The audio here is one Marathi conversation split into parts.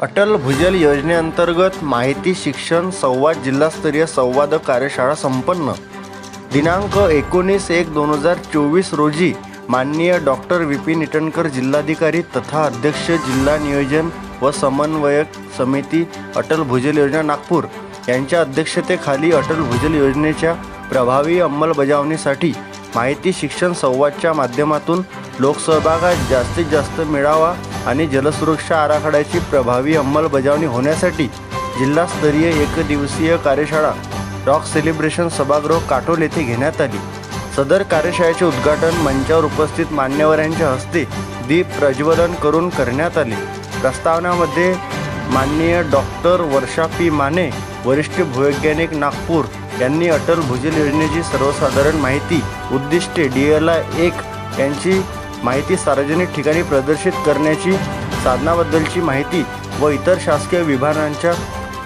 अटल भूजल योजनेअंतर्गत माहिती शिक्षण संवाद जिल्हास्तरीय संवाद कार्यशाळा संपन्न. दिनांक एकोणीस एक दोन हजार चोवीस रोजी माननीय डॉक्टर विपिन इटनकर जिल्हाधिकारी तथा अध्यक्ष जिल्हा नियोजन व समन्वयक समिती अटल भूजल योजना नागपूर यांच्या अध्यक्षतेखाली अटल भूजल योजनेच्या प्रभावी अंमलबजावणीसाठी माहिती शिक्षण संवादच्या माध्यमातून लोकसहभागात जास्तीत जास्त मिळावा आणि जलसुरक्षा आराखड्याची प्रभावी अंमलबजावणी होण्यासाठी जिल्हास्तरीय एकदिवसीय कार्यशाळा रॉक सेलिब्रेशन सभागृह काटोल येथे घेण्यात आली. सदर कार्यशाळेचे उद्घाटन मंचावर उपस्थित मान्यवरांच्या हस्ते दीप प्रज्वलन करून करण्यात आले. प्रस्तावनामध्ये माननीय डॉक्टर वर्षा पी. माने वरिष्ठ भूवैज्ञानिक नागपूर यांनी अटल भूजल योजनेची सर्वसाधारण माहिती उद्दिष्टे डी एल आय एक यांची माहिती सार्वजनिक ठिकाणी प्रदर्शित करण्याची साधनाबद्दलची माहिती व इतर शासकीय विभागांच्या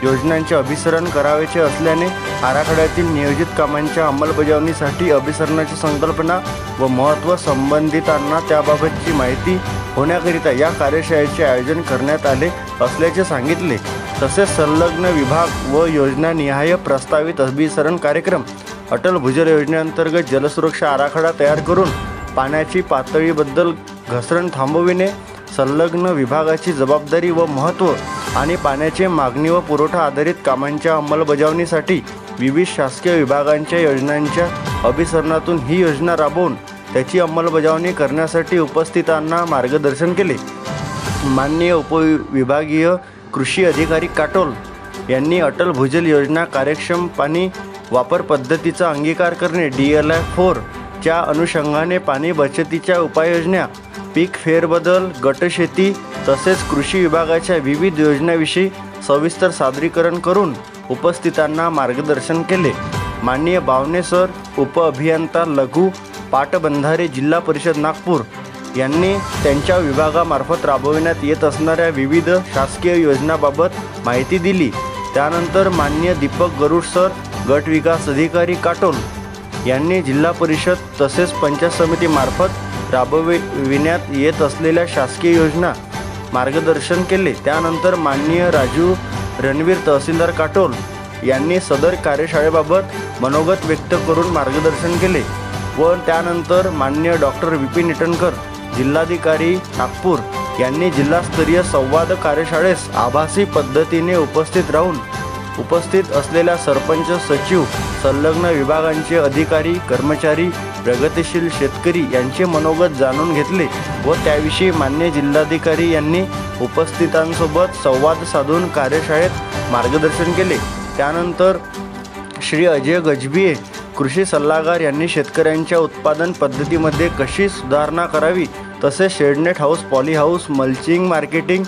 योजनांचे अभिसरण करावेचे असल्याने आराखड्यातील नियोजित कामांच्या अंमलबजावणीसाठी अभिसरणाची संकल्पना व महत्त्व संबंधितांना त्याबाबतची माहिती होण्याकरिता या कार्यशाळेचे आयोजन करण्यात आले असल्याचे सांगितले. तसेच संलग्न विभाग व योजनानिहाय प्रस्तावित अभिसरण कार्यक्रम अटल भूजल योजनेअंतर्गत जलसुरक्षा आराखडा तयार करून पाण्याची पातळीबद्दल घसरण थांबविणे संलग्न विभागाची जबाबदारी व महत्त्व आणि पाण्याचे मागणी व पुरवठा आधारित कामांच्या अंमलबजावणीसाठी विविध शासकीय विभागांच्या योजनांच्या अभिसरणातून ही योजना राबवून त्याची अंमलबजावणी करण्यासाठी उपस्थितांना मार्गदर्शन केले. माननीय उपविभागीय कृषी अधिकारी काटोल यांनी अटल भूजल योजना कार्यक्षम पाणी वापर पद्धतीचा अंगीकार करणे डी एल आय फोर च्या अनुषंगाने पाणी बचतीच्या उपाययोजना पीक फेरबदल गटशेती तसेच कृषी विभागाच्या विविध योजनाविषयी सविस्तर सादरीकरण करून उपस्थितांना मार्गदर्शन केले. माननीय बावने सर उपअभियंता लघु पाटबंधारे जिल्हा परिषद नागपूर यांनी त्यांच्या विभागामार्फत राबविण्यात येत असणाऱ्या विविध शासकीय योजनाबाबत माहिती दिली. त्यानंतर मान्य दीपक गरुड सर गट विकास अधिकारी काटोल यांनी जिल्हा परिषद तसेच पंचायत समितीमार्फत राबविण्यात येत असलेल्या शासकीय योजना मार्गदर्शन केले. त्यानंतर माननीय राजू रणवीर तहसीलदार काटोल यांनी सदर कार्यशाळेबाबत मनोगत व्यक्त करून मार्गदर्शन केले व त्यानंतर मान्य डॉक्टर विपिन इटनकर जिल्हाधिकारी नागपूर यांनी जिल्हास्तरीय संवाद कार्यशाळेस आभासी पद्धतीने उपस्थित राहून उपस्थित असलेल्या सरपंच सचिव संलग्न विभागांचे अधिकारी कर्मचारी प्रगतिशील शेतकरी यांचे मनोगत जाणून घेतले व त्याविषयी मान्य जिल्हाधिकारी यांनी उपस्थितांसोबत संवाद साधून कार्यशाळेत मार्गदर्शन केले. त्यानंतर श्री अजय गजबिये कृषी सल्लागार यांनी शेतकऱ्यांच्या उत्पादन पद्धतीमध्ये कशी सुधारणा करावी तसेच shade net house poly house mulching marketing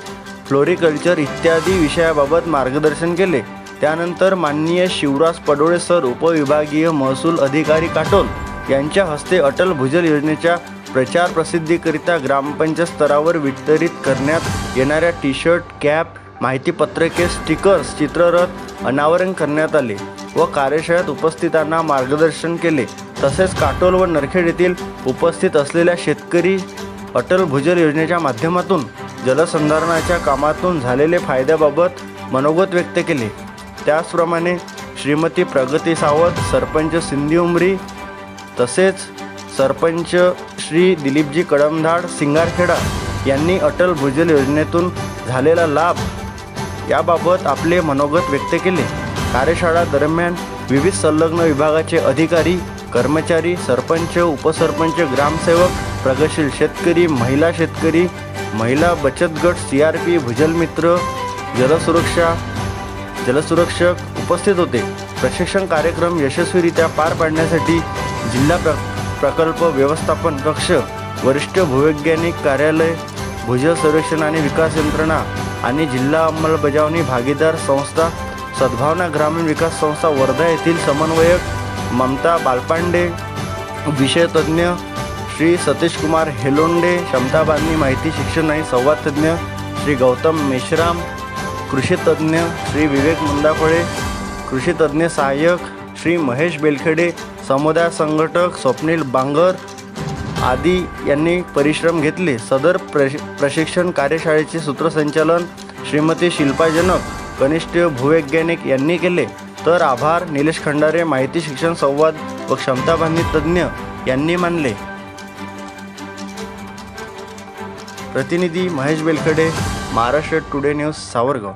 floriculture इत्यादी विषयाबाबत मार्गदर्शन केले. त्यानंतर माननीय शिवराज पडोळे सर उपविभागीय महसूल अधिकारी काटोल यांच्या हस्ते अटल भूजल योजनेच्या प्रचार प्रसिद्धीकरिता ग्रामपंचायत स्तरावर वितरित करण्यात येणाऱ्या टी शर्ट कॅप माहितीपत्रके स्टिकर्स चित्ररथ अनावरण करण्यात आले व कार्यशाळेत उपस्थितांना मार्गदर्शन केले. तसेच काटोल व नरखेड येथील उपस्थित असलेल्या शेतकरी अटल भूजल योजनेच्या माध्यमातून जलसंधारणाच्या कामातून झालेले फायद्याबाबत मनोगत व्यक्त केले. त्याचप्रमाणे श्रीमती प्रगती सावंत सरपंच सिंधी उमरी तसेच सरपंच श्री दिलीपजी कडमधाड सिंगारखेडा यांनी अटल भूजल योजनेतून झालेला लाभ याबाबत आपले मनोगत व्यक्त केले. कार्यशाळा दरम्यान विविध संलग्न विभागाचे अधिकारी कर्मचारी सरपंच उपसरपंच ग्रामसेवक प्रगतशील शेतकरी महिला शेतकरी महिला बचत गट सी आर पी भूजल मित्र जलसुरक्षा जलसुरक्षक उपस्थित होते. प्रशिक्षण कार्यक्रम यशस्वीरित्या पार पाडण्यासाठी जिल्हा प्र प्रकल्प व्यवस्थापन कक्ष वरिष्ठ भूवैज्ञानिक कार्यालय भूजल सर्वेक्षण आणि विकास यंत्रणा आणि जिल्हा अंमलबजावणी भागीदार संस्था सद्भावना ग्रामीण विकास संस्था वर्धा येथील समन्वयक ममता बालपांडे विषयतज्ञ श्री सतीश कुमार हेलोंडे क्षमताबांनी माहिती शिक्षण आणि संवादतज्ञ श्री गौतम मेश्राम कृषीतज्ञ श्री विवेक मुंदाफळे कृषीतज्ञ सहाय्यक श्री महेश बेलखेडे समुदाय संघटक स्वप्नील बांगर आदी यांनी परिश्रम घेतले. सदर प्रश प्रशिक्षण कार्यशाळेचे सूत्रसंचालन श्रीमती शिल्पाजनक कनिष्ठ भूवैज्ञानिक यांनी केले. तर आभार निलेश खंडारे माहिती शिक्षण संवाद व क्षमताबांधी तज्ज्ञ यांनी मानले. प्रतिनिधी महेश बेलखडे महाराष्ट्र टुडे न्यूज सावरगाव.